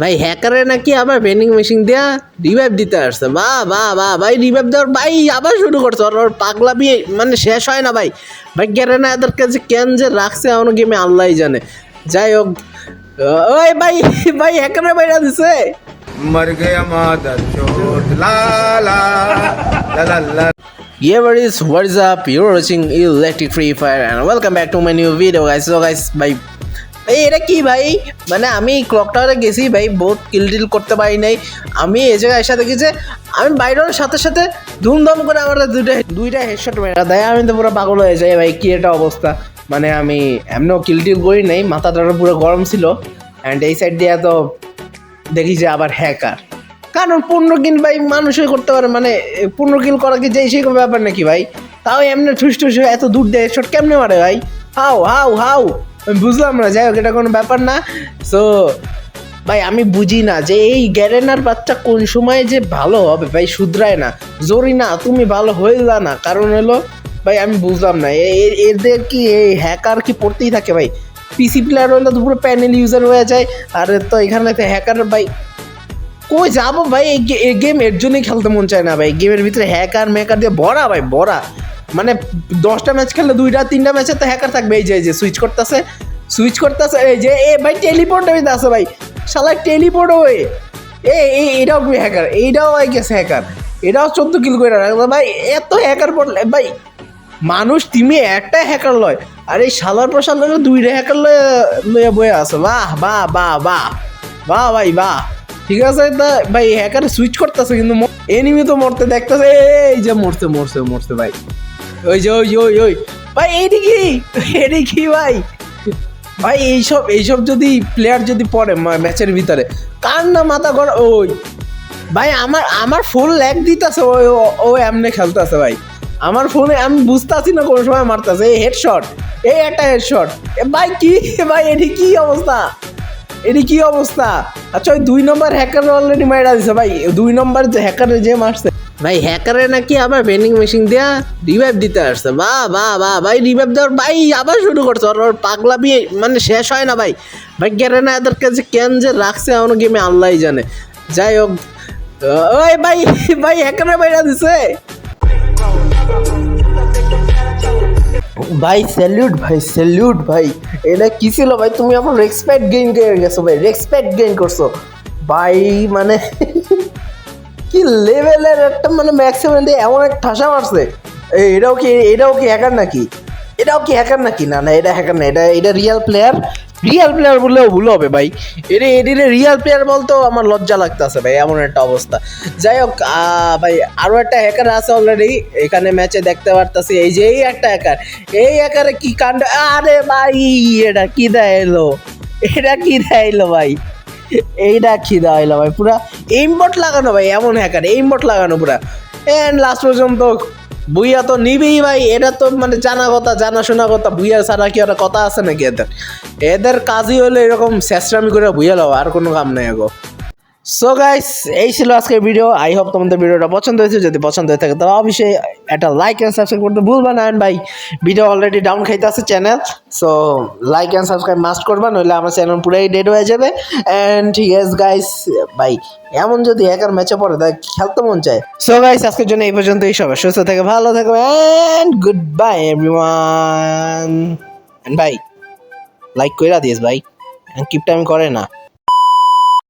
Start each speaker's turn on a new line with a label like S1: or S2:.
S1: ভাই হ্যাকারে নাকি আবার ভেন্ডিং মেশিন দেয়া রিভাইভ দিতে আসছে। বা বা বা ভাই রিভাইভ দেওয়ার ভাই আবার শুরু করছে। ওর পাগলা বিয়ে মানে শেষ হয় না ভাই। ভাই না এদের কাছে কেন যে রাখছে এমন গেমে আল্লাহ জানে। যাই হোক ওই ভাই ভাই হ্যাকারে বাইরা দিছে।
S2: মর গয়া মাদার চোট লালা লালা
S1: Yeah, what is what is up? You're Free Fire Free Fire and welcome back to my new video guys. So ভাই, এটা কি ভাই? মানে আমি ক্লক টাওয়ারে গেছি ভাই, বহুত কিল টিল করতে পারি নাই। আমি এই জায়গায় এসে দেখি যে, আমি বাইরের সাথে সাথে ধুমধাম করে আমার দুইটা দুইটা হেডশট মেরা দেয়। আমি তো পুরো পাগল হয়ে যাই ভাই, কি এটা অবস্থা? মানে আমি এমনও কিল টিল করি নাই মাথাটা পুরো গরম ছিল। অ্যান্ড এই সাইড দিয়ে তো দেখি যে আবার হ্যাকার কারণ পূর্ণ কিল ভাই মানুষই করতে পারে মানে পূর্ণ কিল করা কি যে সেই ব্যাপার নাকি ভাই? তাও এমনি ঠুস ঠুস এত দূর দেয় শট কেমনে মারে ভাই? How how how. বুঝলাম না, যাই হোক, এটা কোনো ব্যাপার না। সো ভাই, আমি বুঝি না যে এই গ্যারেনার বাচ্চা কোন সময় যে ভালো হবে, ভাই, শুধরায় না। জোরি না, তুমি ভালো হইলা না। কারণ হলো, ভাই, আমি বুঝলাম না। এদের কি এই হ্যাকার কি পড়তেই থাকে, ভাই? পিসি প্লেয়ার হলে তো পুরো প্যানেল ইউজার হয়ে যায়। আর তো এখানে তো হ্যাকার ভাই, কই যাব, ভাই? এই গেম এর জন্যই খেলতে মন চায় না, ভাই। গেমের ভিতরে হ্যাকার ম্যাকার দিয়ে ভরা, ভাই, ভরা। মানে দশটা ম্যাচ খেললে দুইটা, তিনটা ম্যাচে তো হ্যাকার থাকবে। এই যে এই যে সুইচ করতেছে সুইচ করতেছে, এই যে, এ ভাই টেলিপোর্ট হইতে আছে ভাই। শালা টেলিপোর্ট হয়ে এ এটাও হ্যাকার এইটাও আই গেছে হ্যাকার এটাও চোদ্দ কিল করে রাখল ভাই, এত হ্যাকার পড়লে, ভাই, মানুষ টিমে একটা হ্যাকার লয়। আর এই শালার প্রসার লগে দুইটা হ্যাকার লয়ে লয়ে বয়ে আছে। বাহ বাহ বাহ বাহ। বাহ, ভাই, বাহ। ঠিক আছে, তা ভাই হ্যাকার সুইচ করতেছে, কিন্তু এনিমি তো মরতে দেখতেছে। এই যে, মরছে মরছে মরছে, ভাই। ওই যে, ওই ওই ওই। ভাই এইটি কি এটি কি ভাই। ভাই এইসব এইসব যদি প্লেয়ার যদি পড়ে ম্যাচের ভিতরে, কার না মাথা কর ওই। ভাই, আমার আমার ফোন ল্যাগ দিতেছে, ওই, ও- ও এমনি খেলতেছে, ভাই। আমার ফোনে আমি বুঝতেছি না কোন সময় মারতেছে। এই হেডশট এই একটা হেডশট ভাই, কি? ভাই, এটি কি অবস্থা? এটি কি অবস্থা? আচ্ছা ওই দুই নম্বর হ্যাকার অলরেডি মাইরা দিছে, ভাই। দুই নম্বর যে হ্যাকারে যে মারছে। ভাই, হ্যাকারে নাকি আবার ভেন্ডিং মেশিন দিয়া রিভাইভ দিতে আসছে? বা বা বা, ভাই রিভাইভ দেওয়ার ভাই, আবার শুরু করছে। ওর পাগলামি মানে শেষ হয় না ভাই। ভাই গেরে না এদের কাছে কেন যে রাখছে এমন গেমে আল্লাহ জানে। যাই হোক ওই ভাই ভাই, হ্যাকারে বাইরা দিছে। ভাই স্যালিউট ভাই স্যালিউট ভাই। এটা কি ছিল ভাই? তুমি আমার রেসপেক্ট গেইন করে গেছো ভাই। রেসপেক্ট গেইন করছ। ভাই মানে কি লেভেলের একটা মানে ম্যাক্সিমাম দিয়ে এমন এক ঠাসা মারছে? এটাও কি এটাও কি হ্যাকার নাকি? এটাও কি হ্যাকার নাকি? না না, এটা হ্যাকার না, এটা এটা রিয়েল প্লেয়ার রিয়েল প্লেয়ার বললেও ভুল হবে ভাই। এটা এটির রিয়েল প্লেয়ার বলতেও আমার লজ্জা লাগতেছে ভাই, এমন একটা অবস্থা। যাই হোক ভাই আরও একটা হ্যাকার আছে অলরেডি এখানে ম্যাচে দেখতে পারতাছি, এই যে, এই একটা হ্যাকার এই হ্যাকারে কি কাণ্ড, আরে ভাই, এটা কি দেয় এলো এটা কি দেয় এলো ভাই? এইটা কি দেওয়া হইল ভাই? পুরা এইমবট লাগানো ভাই, এমন হ্যাকার এইমবট লাগানো পুরা। এন্ড লাস্ট পর্যন্ত বুইয়া তো নিবেই ভাই, এটা তো মানে জানা কথা জানাশোনা কথা, বুইয়া ছাড়া কি কথা আছে নাকি এদের? এদের কাজই হলো এরকম শেষরামি করে বুইয়া লো আর কোনো কাম নাই গো। সো গাইস এই ছিল আজকের ভিডিও আই হোপ তোমাদের ভিডিওটা পছন্দ হয়েছে। যদি পছন্দ হয়ে থাকে, তাহলে অবশ্যই একটা লাইক অ্যান্ড সাবস্ক্রাইব করতে ভুলবা না। And ভাই ভিডিও অলরেডি ডাউন খাইতে আছে channel so like and subscribe must করবা, নইলে আমার চ্যানেল পুরাই ডেড হয়ে যাবে। অ্যান্ড আছে গাইস ভাই, এমন যদি একার ম্যাচে পড়ে তাই খেলতে মন চায়। সো গাইস আজকের জন্য এই পর্যন্তই। সবাই সুস্থ থাকে ভালো থাকবে অ্যান্ড গুড বাই এভরিওয়ান ভাই লাইক কইরা দিস ভাই। কিপ টাইম করে না।